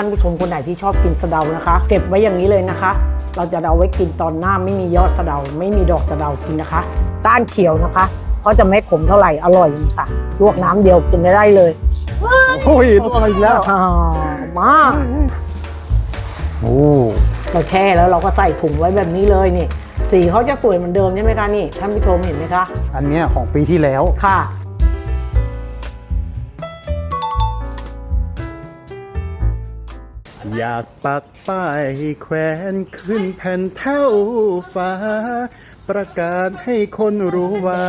ท่านผู้ชมคนไหนที่ชอบกินสะเดานะคะ เก็บไว้อย่างนี้เลยนะคะ เราจะเอาไว้กินตอนหน้าไม่มียอดสะเดา ไม่มีดอกสะเดากินนะคะก้านเขียวนะคะเขาจะไม่ขมเท่าไหร่อร่อยดีค่ะลวกน้ำเดียวกินได้เลยโอ้ยตัวอีกแล้วอ่ามาโอ้เราแช่แล้วเราก็ใส่ถุงไว้แบบนี้เลยนี่สีเขาจะสวยเหมือนเดิมใช่ไหมคะนี่ท่านผู้ชมเห็นไหมคะ อันเนี้ยของปีที่แล้วค่ะ อยากปักป้ายแขวนขึ้นแผ่นเท่าฟ้า ประกาศให้คนรู้ว่า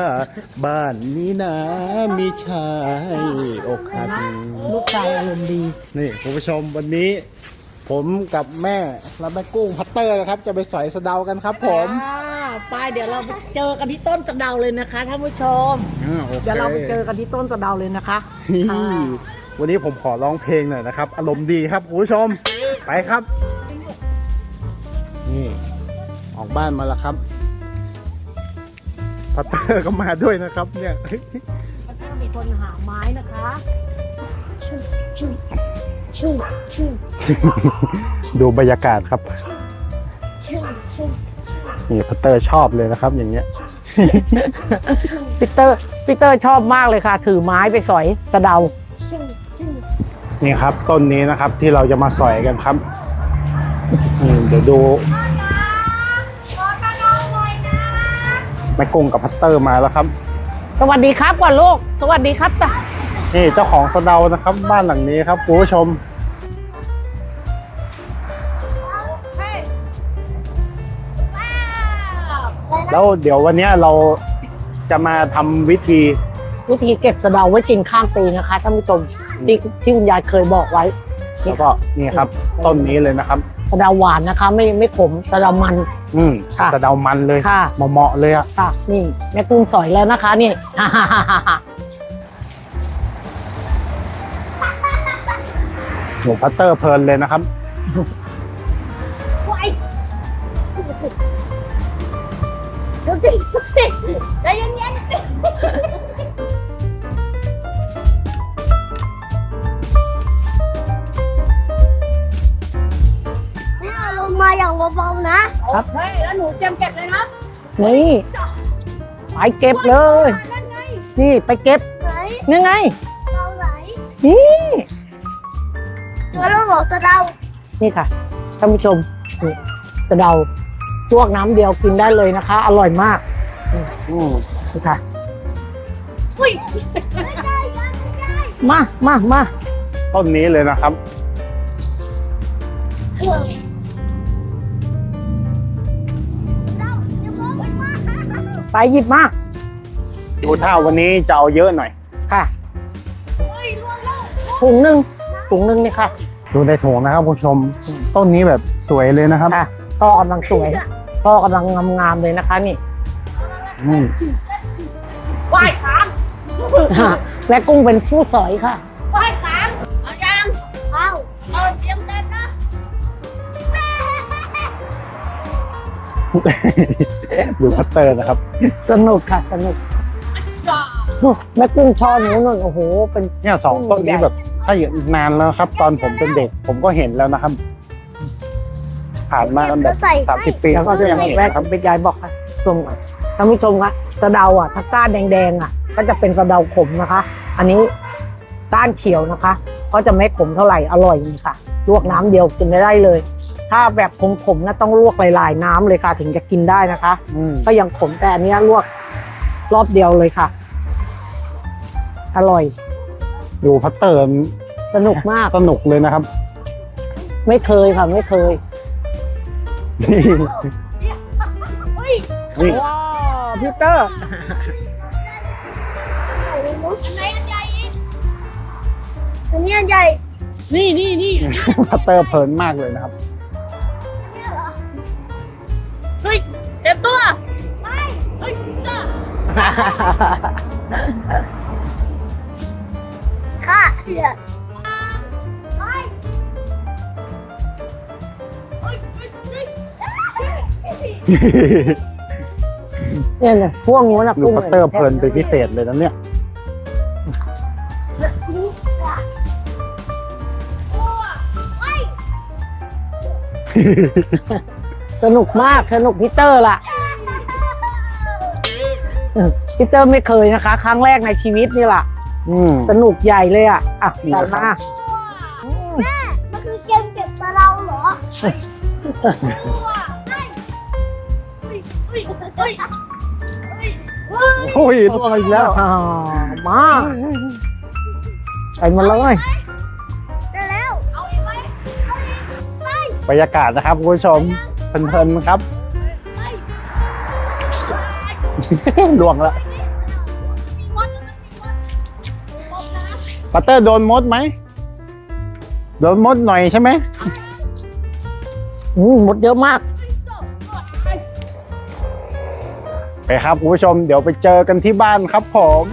บ้านนี้นะมีชายอกหักลูกชายอารมณ์ดี นี่คุณผู้ชมวันนี้ ผมกับแม่และแม่กุ้งพัตเตอร์นะครับ จะไปสอยสะเดากันครับ ผมอ่าไปเดี๋ยวเราไปเจอกันที่ต้นสะเดาเลยนะคะท่านผู้ชมอ่าโอค เดี๋ยวเราไปเจอกันที่ต้นสะเดาเลยนะคะ นี่ค่ะวันนี้ผมขอร้องเพลงหน่อยนะครับ อารมณ์ดีครับคุณผู้ชม ไปครับ นี่ ออกบ้านมาแล้วครับพัตเตอร์ก็มาด้วยนะครับ เนี่ยมันต้องมีคนหาไม้นะคะชูชูชูชูดูบรรยากาศครับชูชูนี่พัตเตอร์ชอบเลยนะครับ อย่างเงี้ยปีเตอร์ปีเตอร์ชอบมากเลยค่ะ ถือไม้ไปสอยสะเดาชูชู นี่ครับต้นนี้นะครับที่เราจะมาสอยกันครับนี่เดี๋ยวดูแม่กุ้งกับพัตเตอร์มาแล้วครับ สวัสดีครับก่อนลูก สวัสดีครับตานี่เจ้าของสะเดานะครับ บ้านหลังนี้ครับคุณผู้ชมแล้วเดี๋ยววันเนี้ยเราจะมาทำวิธี วิธีเก็บสะเดาไว้กินข้ามปีนะคะท่านผู้ชมที่ที่คุณยายเคยบอกไว้แล้วก็นี่ครับ ต้นนี้เลยนะครับ สะเดาหวานนะคะ ไม่ไม่ขมสะเดามัน อืมค่ะสะเดามันเลยค่ะเหมาะๆเลยอะค่ะนี่แม่กุ้งสอยแล้วนะคะ นี่หมูพัตเตอร์เพลินเลยนะครับไว้ดูสิดูสิใจเย็นๆ เบาๆนะครับ เฮ้ยแล้วหนูเตรียมเก็บเลยนะนี่ไปเก็บเลย นั่นไงนี่ไปเก็บไหนนี่ไง เราไหนนี่แล้วเราบอกสะเดานี่ค่ะท่านผู้ชมนี่สะเดาลวกน้ำเดียวกินได้เลยนะคะ อร่อยมากอืมนี่ค่ะ อุ้ยไม่ได้ยังไม่ได้มามามาต้นนี้เลยนะครับ เออ ไปหยิบมาดูท่าวันนี้จะเอาเยอะหน่อย ค่ะเฮ้ยล่วงแล้วถุงหนึ่งถุงหนึ่งนี่ค่ะ ดูในถุงนะครับคุณผู้ชม ต้นนี้แบบสวยเลยนะครับค่ะพ่อกำลังสวยพ่อกำลังงามๆเลยนะคะนี่อืมไหว้ค้างแม่กุ้งเป็นผู้สอยค่ะ ดูพัตเตอร์นะครับ สนุกค่ะสนุกแม่กุ้งช่อนิ้วนุ่นโอ้โห เป็นเนี่ยสองต้นนี้แบบ ถ้าอยู่นานแล้วครับ ตอนผมเป็นเด็กผมก็เห็นแล้วนะครับ ผ่านมาแบบสามสิบปีแล้วก็ก็จะยังเห็นแม่นะครับเป็นยายบอกค่ะชมค่ะท่านผู้ชมคะสะเดาอะถ้าก้านแดงๆอะ ก็จะเป็นสะเดาขมนะคะ อันนี้ก้านเขียวนะคะ ก็จะไม่ขมเท่าไหร่อร่อยดีค่ะลวกน้ำเดียวกินได้เลย ถ้าแบบขมๆนะต้องลวกหลายๆน้ำเลยค่ะ ถึงจะกินได้นะคะอืมก็ยังขมแต่อันเนี้ยลวกรอบเดียวเลยค่ะ อร่อย ดูพัตเตอร์สนุกมากสนุกเลยนะครับ ไม่เคยค่ะไม่เคยนี่เฮ้ยนี่ว้าวพีเตอร์อันไหนอันใหญ่อีกอันนี้อันใหญ่นี่นี่นี่พัตเตอร์เพลินมากเลยนะครับเนี่ยเหรอ เฮ้ยเต็มตัวไม่เฮ้ยจ้าค่ะเสียไปเฮ้ยเฮ้ยเฮ้ยเฮ้ยเนี่ยเนี่ยพวกนู้นนะดูพัตเตอร์เพลินเป็นพิเศษเลยนะเนี่ย ตัวเฮ้ย สนุกมากสนุกพีเตอร์ล่ะอืมพีเตอร์ไม่เคยนะคะ ครั้งแรกในชีวิตนี่แหละอืมสนุกใหญ่เลยอะอะนี่ใส่นะครับมาแม่มันคือเกมเก็บสะเราเหรอเฮ้ยเฮ้ยเฮ้ยเฮ้ยโอ้ยล่วงอีกแล้วอ่ามาใส่มาเลยได้แล้วเอาอีกไหมเอาอีกไปบรรยากาศนะครับคุณผู้ชม เพลินๆครับล่วงละปัตเตอร์โดนมดไหม โดนมดหน่อยใช่ไหมอืมหมดเยอะมาก ไปครับคุณผู้ชม เดี๋ยวไปเจอกันที่บ้านครับผม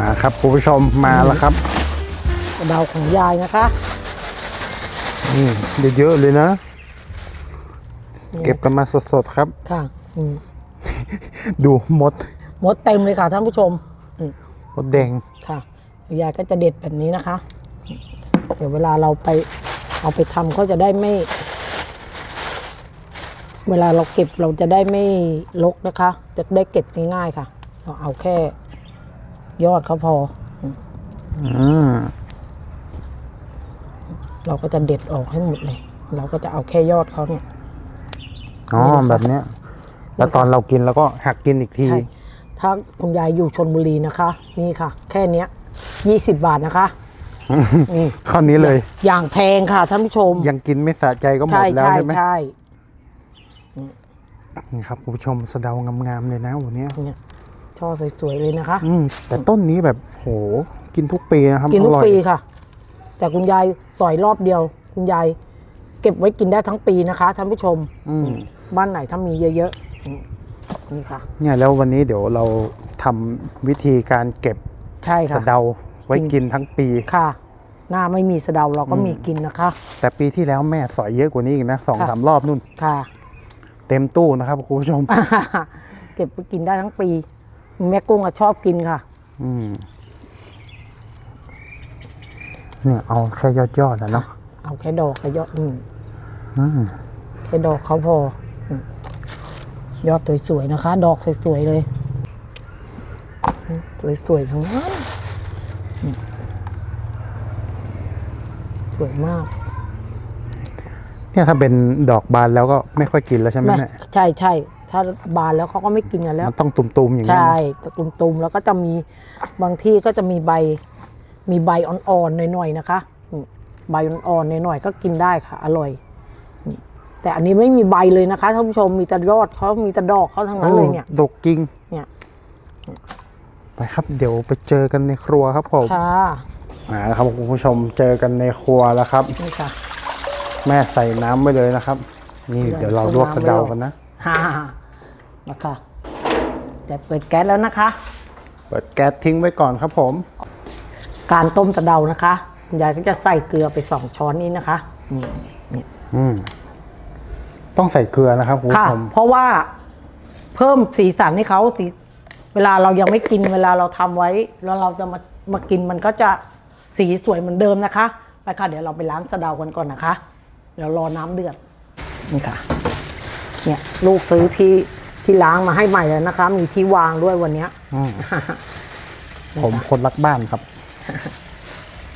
มาครับคุณผู้ชมมาแล้วครับกระเดาของยายนะคะอืมเยอะๆเลยนะ เก็บกันมาสดๆครับ ค่ะอืมดูมดหมดเต็มเลยค่ะท่านผู้ชมมดแดงค่ะยายก็จะเด็ดแบบนี้นะคะ เดี๋ยวเวลาเราไปเอาไปทำก็จะได้ไม่ เวลาเราเก็บเราจะได้ไม่ลกนะคะ จะได้เก็บง่ายๆค่ะ เราเอาแค่ ยอดเขาพออืมเราก็จะเด็ดออกให้หมดเลย เราก็จะเอาแค่ยอดเขาเนี่ยอ๋อนี่นะคะแบบเนี้ย แล้วตอนเรากินเราก็หักกินอีกทีใช่ถ้าคุณยายอยู่ชนบุรีนะคะ นี่ค่ะ แค่เนี้ยยี่สิบบาทนะคะนี่ข้อนี้เลย อย่างแพงค่ะท่านผู้ชม ยังกินไม่สะใจก็หมดใช่แล้วใช่ใช่ไหมใช่นี่ครับคุณผู้ชมสะเดางามๆเลยนะวันเนี้ยเนี่ย ช่อสวยๆเลยนะคะ อืมแต่ต้นนี้แบบโหกินทุกปีนะครับกินทุอกร่อยปีค่ะ แต่คุณยายสอยรอบเดียว คุณยายเก็บไว้กินได้ทั้งปีนะคะท่านผู้ชม อืม บ้านไหนถ้ามีเยอะๆอืมนี่ค่ะ เนี่ยแล้ววันนี้เดี๋ยวเราทำวิธีการเก็บใช่ค่ะสะเดาไว้กินทั้งปี ค่ะ หน้าไม่มีสะเดาเราก็มีกินนะคะ แต่ปีที่แล้วแม่สอยเยอะกว่านี้อีกนะสองค่ะ สามรอบนู่นค่ะ เต็มตู้นะครับคุณผู้ชม เก็บไปกินได้ทั้งปี แม่กุ้งอะชอบกินค่ะ อืมเนี่ยเอาแค่ยอดยอดๆนะเนาะเอาแค่ดอกกับยอดอืมอืมแค่ดอกเขาพออืมยอดสวยๆนะคะ ดอกสวยๆเลยอืมสวยๆทั้งนั้นอืมสวยมากเนี่ยถ้าเป็นดอกบานแล้วก็ไม่ค่อยกินแล้วใช่ไหมแม่แม่ใช่ใช่ ถ้าบานแล้วเขาก็ไม่กินกันแล้วมันต้องตุ่มๆอย่างนี้ยใช่นะจะตุ่มๆแล้วก็จะมีบางที่ก็จะมีใบ มีใบอ่อนๆหน่อยๆนะคะอืมใบอ่อนๆหน่อยๆก็กินได้ค่ะ อร่อยนี่แต่อันนี้ไม่มีใบเลยนะคะท่านผู้ชมมีแต่ยอดเขามีแต่ดอกเขาทั้งนั้นเลยเนี่ยโอ้ดกจริงเนี่ยไปครับ เดี๋ยวไปเจอกันในครัวครับผมค่ะมาแล้วครับคุณผู้ชมเจอกันในครัวแล้วครับนี่ค่ะ แม่ใส่น้ำไว้เลยนะครับ นี่เดี๋เดี๋ยยววเราลวกสะเดากันนะฮ่า มาค่ะจะเปิดแก๊สแล้วนะคะ เปิดแก๊สทิ้งไว้ก่อนครับผม การต้มตะเดานะคะคุณยายก็จะใส่เกลือไปสองช้อนนี้นะคะนี่นี่อืมต้องใส่เกลือนะครับคุณผู้ค่ะ ชมเพราะว่าเพิ่มสีสันให้เขาสีเวลาเรายังไม่กินเวลาเราทำไว้ แล้วเราจะมามากินมันก็จะสีสวยเหมือนเดิมนะคะไปค่ะเดี๋ยวเราไปล้างสะเดากันก่อนนะคะ เดี๋ยวรอน้ำเดือดนี่ค่ะ เนี่ยลูกซื้อที่ ที่ล้างมาให้ใหม่แล้วนะคะ มีที่วางด้วยวันเนี้ยอืมผมคนรักบ้านครับ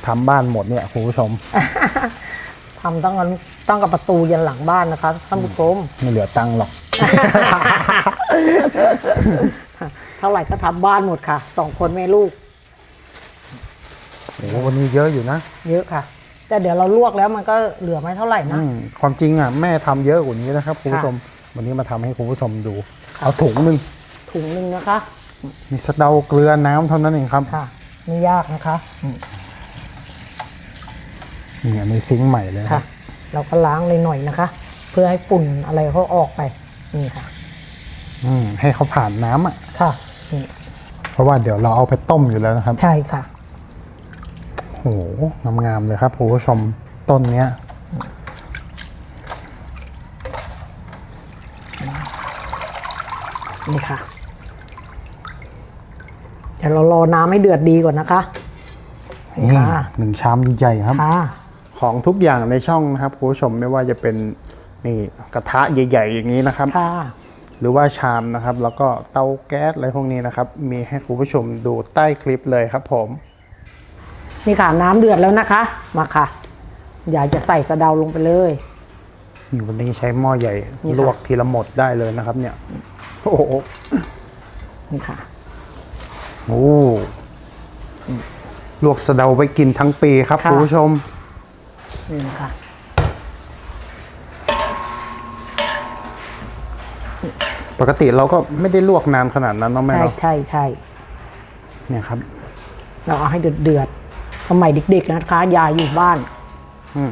ทำบ้านหมดเนี่ยคุณผู้ชม ทำตั้งกันตั้งกับประตูยันหลังบ้านนะคะท่านผู้ชมไม่เหลือตังค์หรอก เท่าไหร่ก็ทำบ้านหมดค่ะสองคนแม่ลูก โอ้โหวันนี้เยอะอยู่นะเยอะค่ะ แต่เดี๋ยวเราลวกแล้วมันก็เหลือไม่เท่าไหร่นะ อืมความจริงอะแม่ทำเยอะกว่านี้นะครับคุณผู้ชม วันนี้มาทำให้คุณผู้ชมดู เอาถุงหนึ่งถุงหนึ่งนะคะ มีสะเดาเกลือน้ำเท่านั้นเองครับค่ะไม่ยากนะคะอืมนี่อันนี้ซิงค์ใหม่เลยนะค่ะ เราก็ล้างเลยหน่อยนะคะ เพื่อให้ฝุ่นอะไรเขาออกไปนี่ค่ะ อืมให้เขาผ่านน้ำอะ ค่ะนี่เพราะว่าเดี๋ยวเราเอาไปต้มอยู่แล้วนะครับ ใช่ค่ะโหโหงามๆเลยครับคุณผู้ชมต้นเนี้ย นี่ค่ะ เดี๋ยวเรารอน้ำให้เดือดดีก่อนนะคะนี่นี่ค่ะ หนึ่งชามใหญ่ๆครับ ค่ะ ของทุกอย่างในช่องนะครับคุณผู้ชมไม่ว่าจะเป็นนี่กระทะใหญ่ ๆ อย่างนี้นะครับ ค่ะ หรือว่าชามนะครับ แล้วก็เตาแก๊สอะไรพวกนี้นะครับ มีให้คุณผู้ชมดูใต้คลิปเลยครับผม นี่ค่ะน้ำเดือดแล้วนะคะ มาค่ะ อยากจะใส่สะเดาลงไปเลยนี่วันนี้ใช้หม้อใหญ่นี่ค่ะ ลวกทีละหมดได้เลยนะครับ เนี่ย โอ้โหนี่ค่ะ โอ้ลวกสะเดาไปกินทั้งปีครับค่ะ คุณผู้ชม นี่นะคะปกติเราก็ไม่ได้ลวกนานขนาดนั้นเนาะแม่ใช่เนาะใช่ใช่เนี่ยครับ เราเอาให้เดือดเดือดๆสมัยเด็กๆนะคะยายอยู่บ้านอืม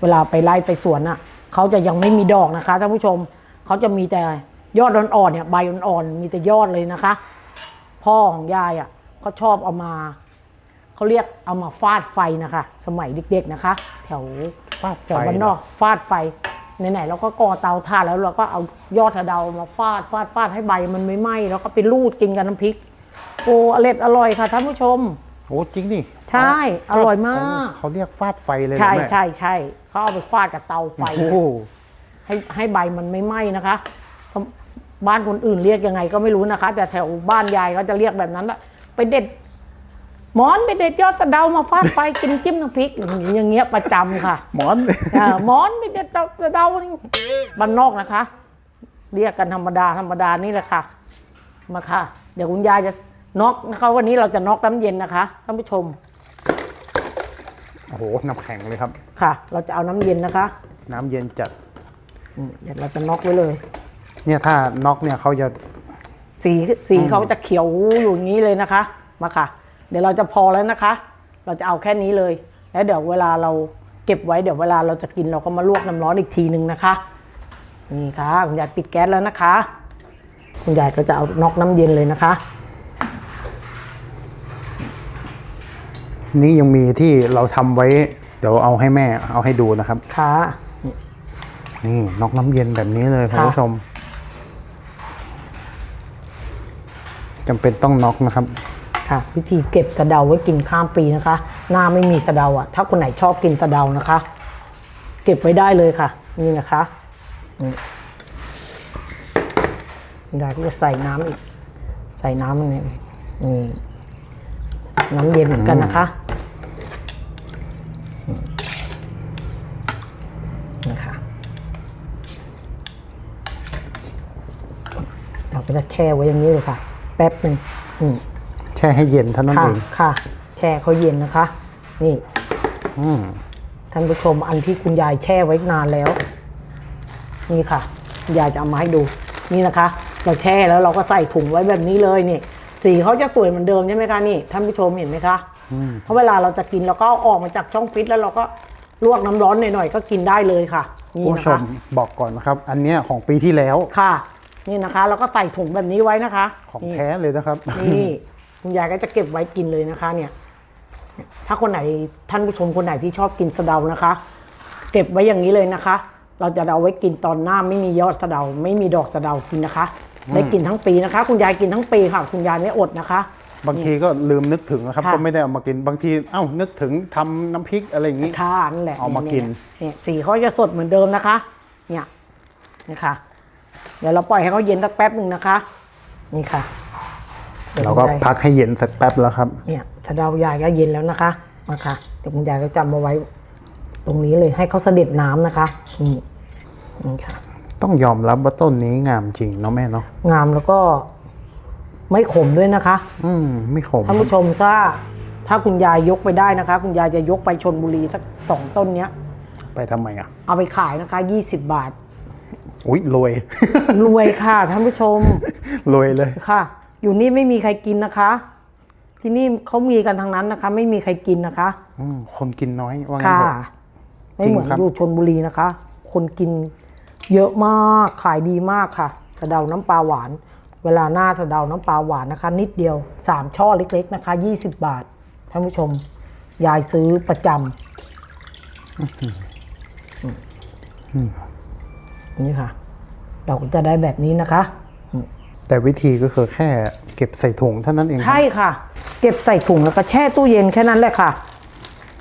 เวลาไปไล่ไปสวนอะเขาจะยังไม่มีดอกนะคะท่านผู้ชมเขาจะมีแต่ ยอดอ่อนๆเนี่ยใบอ่อนๆมีแต่ยอดเลยนะคะ พ่อของยายอะเขาชอบเอามาเขาเรียกเอามาฟาดไฟนะคะ สมัยเด็กๆนะคะ แถวฟาดไฟแถวบ้านนอกฟาดไฟไหนๆเราก็ก่อเตาถ่านแล้วเราก็เอายอดสะเดามาฟาดฟาดฟาดให้ใบมันไม่ไหม้แล้วก็ไปรูดกินกับน้ำพริก โอ้อร่อยอร่อยค่ะท่านผู้ชม โอ้จริงดิใช่อร่อยมาก เขาเรียกฟาดไฟเลยเหรอใช่แม่ใช่ใช่เขาเอาไปฟาดกับเตาไฟ โอ้โหให้ให้ใบมันไม่ไหม้นะคะ บ้านคนอื่นเรียกยังไงก็ไม่รู้นะคะ แต่แถวบ้านยายก็จะเรียกแบบนั้นละไปเด็ดหมอนไปเด็ดยอดสะเดามาฟาดไฟกินจิ้มน้ำพริกอย่างเงี้ยประจำค่ะหมอนเออหมอนไปเด็ดสะเดาบ้านนอกนะคะ เรียกกันธรรมดาธรรมดานี่แหละค่ะ มาค่ะ เดี๋ยวคุณยายจะน็อกนะคะวันนี้เราจะน็อกน้ำเย็นนะคะท่านผู้ชมโอ้โหน้ำแข็งเลยครับ ค่ะ เราจะเอาน้ำเย็นนะคะ น้ำเย็นจัดอืมเดี๋ยวเราจะน็อกไว้เลย เนี่ยถ้าน็อกเนี่ยเขาจะ สีสีเขาจะเขียวอยู่อย่างนี้เลยนะคะ มาค่ะ เดี๋ยวเราจะพอแล้วนะคะ เราจะเอาแค่นี้เลย แล้วเดี๋ยวเวลาเราเก็บไว้เดี๋ยวเวลาเราจะกินเราก็มาลวกน้ำร้อนอีกทีหนึ่งนะคะ นี่ค่ะคุณยายปิดแก๊สแล้วนะคะ คุณยายก็จะเอานอกน้ำเย็นเลยนะคะ นี่ยังมีที่เราทำไว้ เดี๋ยวเอาให้แม่เอาให้ดูนะครับ ค่ะ นี่น็อกน้ำเย็นแบบนี้เลยคุณค่ะผู้ชม จำเป็นต้องน็อกนะครับ ค่ะ วิธีเก็บสะเดาไว้กินข้ามปีนะคะ หน้าไม่มีสะเดาอะ ถ้าคนไหนชอบกินสะเดานะคะ เก็บไว้ได้เลยค่ะ นี่นะคะนี่คุณยายก็จะใส่น้ำอีก ใส่น้ำมันนี่นี่น้ำเย็นเหมือนกันนะคะนะคะเราก็จะแช่ไว้อย่างนี้เลยค่ะ ป๊บหนึ่งอืมแช่ให้เย็นเท่านั้นค่ะเองค่ะ แช่เขาเย็นนะคะ นี่อืมท่านผู้ชมอันที่คุณยายแช่ไว้นานแล้ว นี่ค่ะคุณยายจะเอามาให้ดู นี่นะคะ เราแช่แล้วเราก็ใส่ถุงไว้แบบนี้เลยนี่สีเขาจะสวยเหมือนเดิมใช่ไหมคะนี่ท่านผู้ชมเห็นไหมคะเพราะเวลาเราจะกินเราก็เอาออกมาจากช่องฟิตแล้วเราก็ลวกน้ำร้อนหน่อยๆก็กินได้เลยค่ะนี่คุณนะผู้ชคะมบอกก่อนนะครับ อันเนี้ยของปีที่แล้ว ค่ะ นี่นะคะ เราก็ใส่ถุงแบบนี้ไว้นะคะของนี่แท้เลยนะครับ นี่คุณยายก็จะเก็บไว้กินเลยนะคะ เนี่ย ถ้าคนไหนท่านผู้ชมคนไหนที่ชอบกินสะเดานะคะ เก็บไว้อย่างนี้เลยนะคะ เราจะเอาไว้กินตอนหน้าไม่มียอดสะเดา ไม่มีดอกสะเดากินนะคะได้กินทั้งปีนะคะ คุณยายกินทั้งปีค่ะ คุณยายไม่อดนะคะ บางทีก็ลืมนึกถึงนะครับ ค่ะ ก็ไม่ได้เอามากินบางทีเอ้านึกถึงทำน้ำพริกอะไรอย่างนี้ ค่ะนั่นแหละเอามากิน เนี่ยสีเขาจะสดเหมือนเดิมนะคะ เนี่ยนี่ค่ะ เดี๋ยวเราปล่อยให้เขาเย็นสักแป๊บหนึ่งนะคะ นี่ค่ะดี๋ยวเราก็คุณยายพักให้เย็นสักแป๊บแล้วครับ เนี่ยถ้าเรายายก็เย็นแล้วนะคะมาค่ะเดี๋ยวคุณยายก็จำมาไว้ ตรงนี้เลยให้เขาเสด็จน้ำนะคะนี่นี่ค่ะ ต้องยอมรับว่าต้นนี้งามจริงเนาะแม่เนาะงามแล้วก็ไม่ขมด้วยนะคะ อืมไม่ขมท่านผู้ชมถ้า ถ้าคุณยายยกไปได้นะคะ คุณยายจะยกไปชนบุรีสักสองต้นเนี้ย ไปทำไมอะ เอาไปขายนะคะ20บาท อุ้ยรวย รวยค่ะท่านผู้ชม รวยเลยค่ะ อยู่นี่ไม่มีใครกินนะคะ ที่นี่เขามีกันทางนั้นนะคะ ไม่มีใครกินนะคะอืมคนกินน้อยว่างั้นค่ะเถอะ ไม่เหมือนจริงครับ อยู่ชนบุรีนะคะ คนกินเยอะมากขายดีมากค่ะสะเดาน้ำปลาหวาน เวลาหน้าสะเดาน้ำปลาหวานนะคะ นิดเดียวสามช่อเล็ก ๆ นะคะ 20 บาทท่านผู้ชม ยายซื้อประจำ นี่ค่ะ เราก็จะได้แบบนี้นะคะ แต่วิธีก็คือแค่เก็บใส่ถุงเท่านั้นเองครับใช่ค่ะ เก็บใส่ถุงแล้วก็แช่ตู้เย็นแค่นั้นแหละค่ะ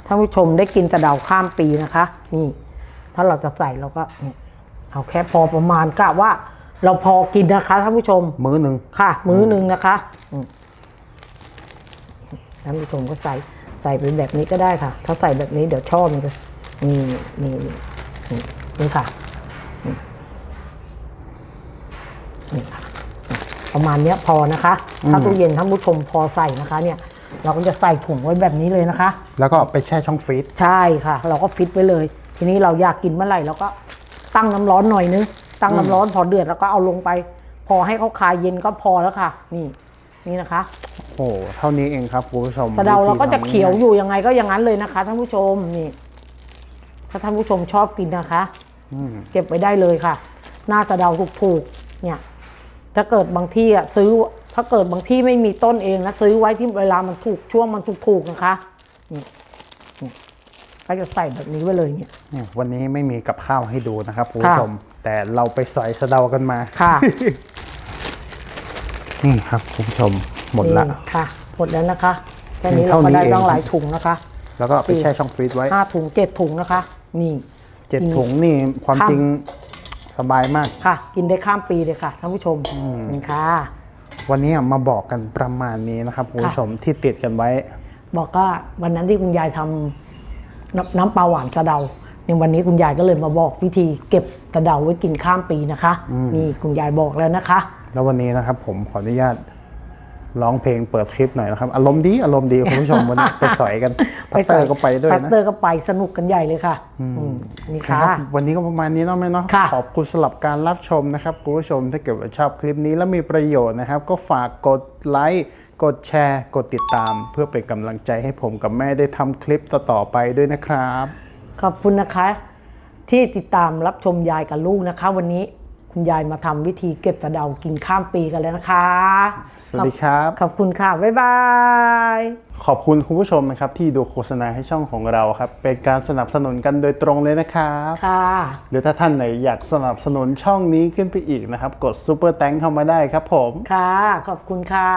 ท่านผู้ชมได้กินกระเดาข้ามปีนะคะ นี่ ถ้าเราจะใส่เราก็นี่เอาแค่พอประมาณกะว่า เราพอกินนะคะท่านผู้ชม มื้อหนึ่งค่ะ มื้อหนึ่งนะคะอืมท่านผู้ชมก็ใส่ใส่เป็นแบบนี้ก็ได้ค่ะ ถ้าใส่แบบนี้เดี๋ยวช่อมันจะนี่นี่นี่นี่นี่ค่ะนี่ นี่ค่ะประมาณเนี้ยพอนะคะ ถ้าตู้เย็นท่านผู้ชมพอใส่นะคะเนี่ยเราก็จะใส่ถุงไว้แบบนี้เลยนะคะ แล้วก็ไปแช่ช่องฟรีซใช่ค่ะ เราก็ฟิตไว้เลย ทีนี้เราอยากกินเมื่อไหร่เราก็ตั้งน้ำร้อนหน่อยนึงตั้งน้ำร้อนพอเดือดแล้วก็เอาลงไป พอให้เขาคลายเย็นก็พอแล้วค่ะ นี่นี่นะคะโอ้โหเท่านี้เองครับคุณผู้ชมสะเดาเราก็จะวิธีทำเขียวอยู่ยังไงก็อย่างนั้นเลยนะคะท่านผู้ชมนี่ ถ้าท่านผู้ชมชอบกินนะคะอืมเก็บไว้ได้เลยค่ะ หน้าสะเดาถูกๆเนี่ย ถ้าเกิดบางที่อะซื้อถ้าเกิดบางที่ไม่มีต้นเองนะซื้อไว้ที่เวลามันถูกช่วงมันถูกๆนะคะนี่นี่ก็จะใส่แบบนี้ไว้เลยเนี่ยเนี่ยวันนี้ไม่มีกับข้าวให้ดูนะครับคุณผู้ชม แต่เราไปสอยสะเดากันมาค่ะ นี่ครับคุณผู้ชมหมดละนี่ค่ะ หมดแล้วนะคะแค่นี้นี่เราเท่าก็นี้ได้เองต้องหลายถุงนะคะ แล้วก็ไปแช่ช่องฟรีซไว้ห้าถุงเจ็ดถุงนะคะ นี่เจ็ดถุงนี่ความครับจริง สบายมาก ค่ะ กินได้ข้ามปีเลยค่ะท่านผู้ชมนี่ค่ะ วันนี้มาบอกกันประมาณนี้นะครับคุณผู้ชมที่ติดกันไว้ บอกว่าวันนั้นที่คุณยายทำน้ำน้ำปลาหวานสะเดาในวันนี้คุณยายก็เลยมาบอกวิธีเก็บสะเดาไว้กินข้ามปีนะคะ นี่คุณยายบอกแล้วนะคะ แล้ววันนี้นะครับผมขออนุญาต ร้องเพลงเปิดคลิปหน่อยนะครับ อารมณ์ดีอารมณ์ดีคุณผู้ชมวันนี้ไปสอยกันปัตเตอร์ก็ไปด้วยปัตนะเตอร์ก็ไปสนุกกันใหญ่เลยค่ะอืมนี่ครัค่ะบวันนี้ก็ประมาณนี้เนาะแม่เนาะค่ะขอบคุณสำหรับการรับชมนะครับคุณผู้ชมถ้าเกิดว่าชอบคลิปนี้แล้วมีประโยชน์นะครับ ก็ฝากกดไลค์กดแชร์ กดติดตาม เพื่อเป็นกำลังใจให้ผมกับแม่ได้ทำคลิปต่อๆไปด้วยนะครับ ขอบคุณนะคะ ที่ติดตามรับชมยายกับลูกนะคะ วันนี้ คุณยายมาทำวิธีเก็บสะเดากินข้ามปีกันแล้วนะคะ สวัสดีครับ ขอบคุณค่ะ บ๊ายบาย ขอบคุณคุณผู้ชมนะครับ ที่ดูโฆษณาให้ช่องของเราครับ เป็นการสนับสนุนกันโดยตรงเลยนะครับ ค่ะ หรือถ้าท่านไหนอยากสนับสนุนช่องนี้ขึ้นไปอีกนะครับ กดซูเปอร์แตงเข้ามาได้ครับผม ค่ะ ขอบคุณค่ะ